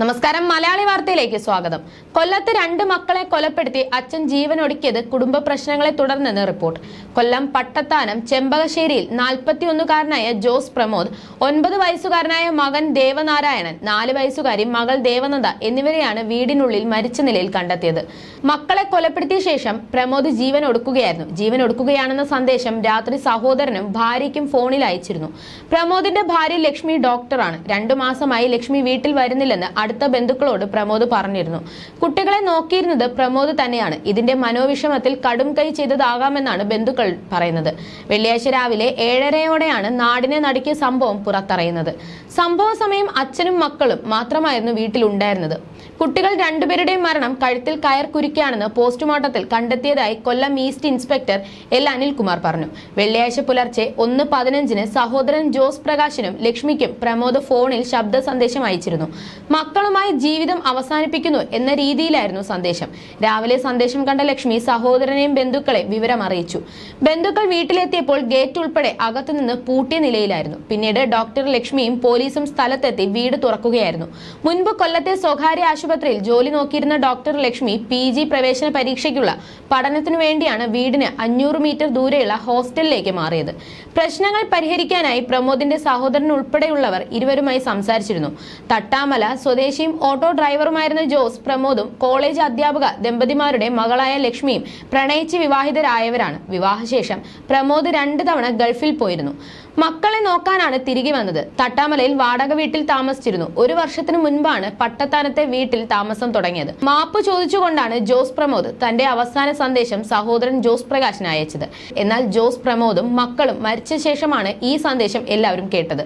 നമസ്കാരം. മലയാളി വാർത്തയിലേക്ക് സ്വാഗതം. കൊല്ലത്ത് രണ്ട് മക്കളെ കൊലപ്പെടുത്തി അച്ഛൻ ജീവനൊടുക്കിയത് കുടുംബ പ്രശ്നങ്ങളെ തുടർന്നെന്ന് റിപ്പോർട്ട്. കൊല്ലം പട്ടത്താനം ചെമ്പകശ്ശേരിയിൽ നാൽപ്പത്തിയൊന്നുകാരനായ ജോസ് പ്രമോദ് ഒൻപത് വയസ്സുകാരനായ മകൻ ദേവനാരായണൻ നാല് വയസ്സുകാരി മകൾ ദേവനന്ദ എന്നിവരെയാണ് വീടിനുള്ളിൽ മരിച്ച നിലയിൽ കണ്ടെത്തിയത്. മക്കളെ കൊലപ്പെടുത്തിയ ശേഷം പ്രമോദ് ജീവനൊടുക്കുകയായിരുന്നു ജീവനൊടുക്കുകയാണെന്ന സന്ദേശം രാത്രി സഹോദരനും ഭാര്യയ്ക്കും ഫോണിൽ അയച്ചിരുന്നു. പ്രമോദിന്റെ ഭാര്യ ലക്ഷ്മി ഡോക്ടറാണ്. രണ്ടു മാസമായി ലക്ഷ്മി വീട്ടിൽ വരുന്നില്ലെന്ന് അടുത്ത ബന്ധുക്കളോട് പ്രമോദ് പറഞ്ഞിരുന്നു. കുട്ടികളെ നോക്കിയിരുന്നത് പ്രമോദ് തന്നെയാണ്. ഇതിന്റെ മനോവിഷമത്തിൽ കടും കൈ ചെയ്തതാകാമെന്നാണ് ബന്ധുക്കൾ പറയുന്നത്. വെള്ളിയാഴ്ച രാവിലെ ഏഴരയോടെയാണ് നാടിനെ നടുക്കിയ സംഭവം പുറത്തറിയുന്നത്. സംഭവ സമയം അച്ഛനും മക്കളും മാത്രമായിരുന്നു വീട്ടിലുണ്ടായിരുന്നത്. കുട്ടികൾ രണ്ടുപേരുടെയും മരണം കഴുത്തിൽ കയർ കുരുക്കിയാണെന്ന് പോസ്റ്റ്മോർട്ടത്തിൽ കണ്ടെത്തിയതായി Kollam east inspector L Anilkumar പറഞ്ഞു. വെള്ളിയാഴ്ച പുലർച്ചെ ഒന്ന് പതിനഞ്ചിന് സഹോദരൻ ജോസ് പ്രകാശിനും ലക്ഷ്മിക്കും പ്രമോദ് ഫോണിൽ ശബ്ദ സന്ദേശം അയച്ചിരുന്നു. മക്കളുമായി ജീവിതം അവസാനിപ്പിക്കുന്നു എന്ന രീതിയിലായിരുന്നു സന്ദേശം. രാവിലെ സന്ദേശം കണ്ട ലക്ഷ്മി സഹോദരനെയും ബന്ധുക്കളെ വിവരം അറിയിച്ചു. ബന്ധുക്കൾ വീട്ടിലെത്തിയപ്പോൾ ഗേറ്റ് ഉൾപ്പെടെ അകത്തുനിന്ന് പൂട്ടിയ നിലയിലായിരുന്നു. പിന്നീട് ഡോക്ടർ ലക്ഷ്മിയും പോലീസും സ്ഥലത്തെത്തി വീട് തുറക്കുകയായിരുന്നു. മുൻപ് കൊല്ലത്തെ സ്വകാര്യ ആശുപത്രിയിൽ ജോലി നോക്കിയിരുന്ന ഡോക്ടർ ലക്ഷ്മി പി ജി പ്രവേശന പരീക്ഷയ്ക്കുള്ള പഠനത്തിനു വേണ്ടിയാണ് വീടിന് അഞ്ഞൂറ് മീറ്റർ ദൂരെയുള്ള ഹോസ്റ്റലിലേക്ക് മാറിയത്. പ്രശ്നങ്ങൾ പരിഹരിക്കാനായി പ്രമോദിന്റെ സഹോദരൻ ഉൾപ്പെടെയുള്ളവർ ഇരുവരുമായി സംസാരിച്ചിരുന്നു. തട്ടാമല സ്വദേശിയും ഓട്ടോ ഡ്രൈവറുമായിരുന്ന ജോസ് പ്രമോദും കോളേജ് അധ്യാപക ദമ്പതിമാരുടെ മകളായ ലക്ഷ്മിയും പ്രണയിച്ച് വിവാഹിതരായവരാണ്. വിവാഹശേഷം പ്രമോദ് രണ്ടു തവണ ഗൾഫിൽ പോയിരുന്നു. മക്കളെ നോക്കാനാണ് തിരികെ വന്നത്. തട്ടാമലയിൽ വാടക വീട്ടിൽ താമസിച്ചിരുന്നു. ഒരു വർഷത്തിനു മുൻപാണ് പട്ടത്താനത്തെ വീട്ടിൽ താമസം തുടങ്ങിയത്. മാപ്പ് ചോദിച്ചുകൊണ്ടാണ് ജോസ് പ്രമോദ് തന്റെ അവസാന സന്ദേശം സഹോദരൻ ജോസ് പ്രകാശിന് അയച്ചത്. എന്നാൽ ജോസ് പ്രമോദും മക്കളും മരിച്ച ശേഷമാണ് ഈ സന്ദേശം എല്ലാവരും കേട്ടത്.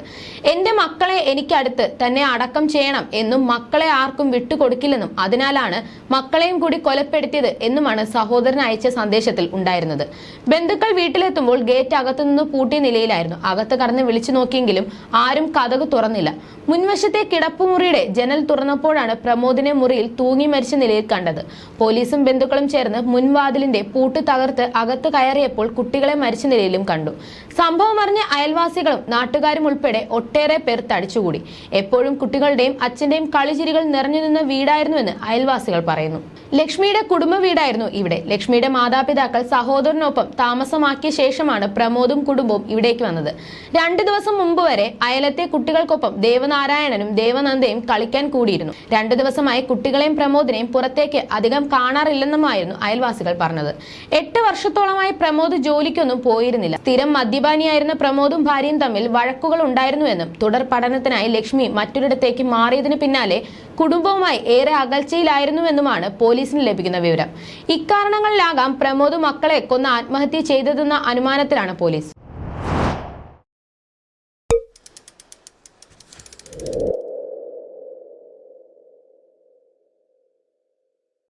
എന്റെ മക്കളെ എനിക്കടുത്ത് തന്നെ അടക്കം ചെയ്യണം എന്നും മക്കളെ ആർക്കും വിട്ടുകൊടുക്കില്ലെന്നും അതിനാലാണ് മക്കളെയും കൂടി കൊലപ്പെടുത്തിയത് എന്നുമാണ് സഹോദരൻ അയച്ച സന്ദേശത്തിൽ ഉണ്ടായിരുന്നത്. ബന്ധുക്കൾ വീട്ടിലെത്തുമ്പോൾ ഗേറ്റ് അകത്തുനിന്ന് പൂട്ടിയ നിലയിലായിരുന്നു അകത്ത് കടന്ന് വിളിച്ചു നോക്കിയെങ്കിലും ആരും കഥക് തുറന്നില്ല. മുൻവശത്തെ കിടപ്പുമുറിയുടെ ജനൽ തുറന്നപ്പോഴാണ് പ്രമോദിനെ മുറിയിൽ തൂങ്ങി മരിച്ച നിലയിൽ കണ്ടത്. പോലീസും ബന്ധുക്കളും ചേർന്ന് മുൻവാതിലിന്റെ പൂട്ട് തകർത്ത് അകത്ത് കയറിയപ്പോൾ കുട്ടികളെ മരിച്ച നിലയിലും കണ്ടു. സംഭവം അറിഞ്ഞ അയൽവാസികളും നാട്ടുകാരും ഉൾപ്പെടെ ഒട്ടേറെ പേർ തടിച്ചുകൂടി. എപ്പോഴും കുട്ടികളുടെയും അച്ഛന്റെയും കളിചിരികൾ നിറഞ്ഞു നിന്ന വീടായിരുന്നുവെന്ന് അയൽവാസികൾ പറയുന്നു. ലക്ഷ്മിയുടെ കുടുംബ വീടായിരുന്നു ഇവിടെ. ലക്ഷ്മിയുടെ മാതാപിതാക്കൾ സഹോദരനൊപ്പം താമസമാക്കിയ ശേഷമാണ് പ്രമോദും കുടുംബവും ഇവിടേക്ക് വന്നത്. രണ്ടു ദിവസം മുമ്പ് വരെ അയലത്തെ കുട്ടികൾക്കൊപ്പം ദേവനാരായണനും ദേവനന്ദയും കളിക്കാൻ കൂടിയിരുന്നു. രണ്ടു ദിവസമായി കുട്ടികളെയും പ്രമോദിനെയും പുറത്തേക്ക് അധികം കാണാറില്ലെന്നുമായിരുന്നു അയൽവാസികൾ പറഞ്ഞത്. എട്ട് വർഷത്തോളമായി പ്രമോദ് ജോലിക്കൊന്നും പോയിരുന്നില്ല. സ്ഥിരം മദ്യപാനിയായിരുന്ന പ്രമോദും ഭാര്യയും തമ്മിൽ വഴക്കുകൾ ഉണ്ടായിരുന്നുവെന്നും തുടർ പഠനത്തിനായി ലക്ഷ്മി മറ്റൊരിടത്തേക്ക് മാറിയതിനു പിന്നാലെ കുടുംബവുമായി ഏറെ അകൽച്ചയിലായിരുന്നുവെന്നുമാണ് പോലീസിന് ലഭിക്കുന്ന വിവരം. ഇക്കാരണങ്ങളിലാകാം പ്രമോദ് മക്കളെ കൊന്ന് ആത്മഹത്യ ചെയ്തതെന്ന അനുമാനത്തിലാണ് പോലീസ്.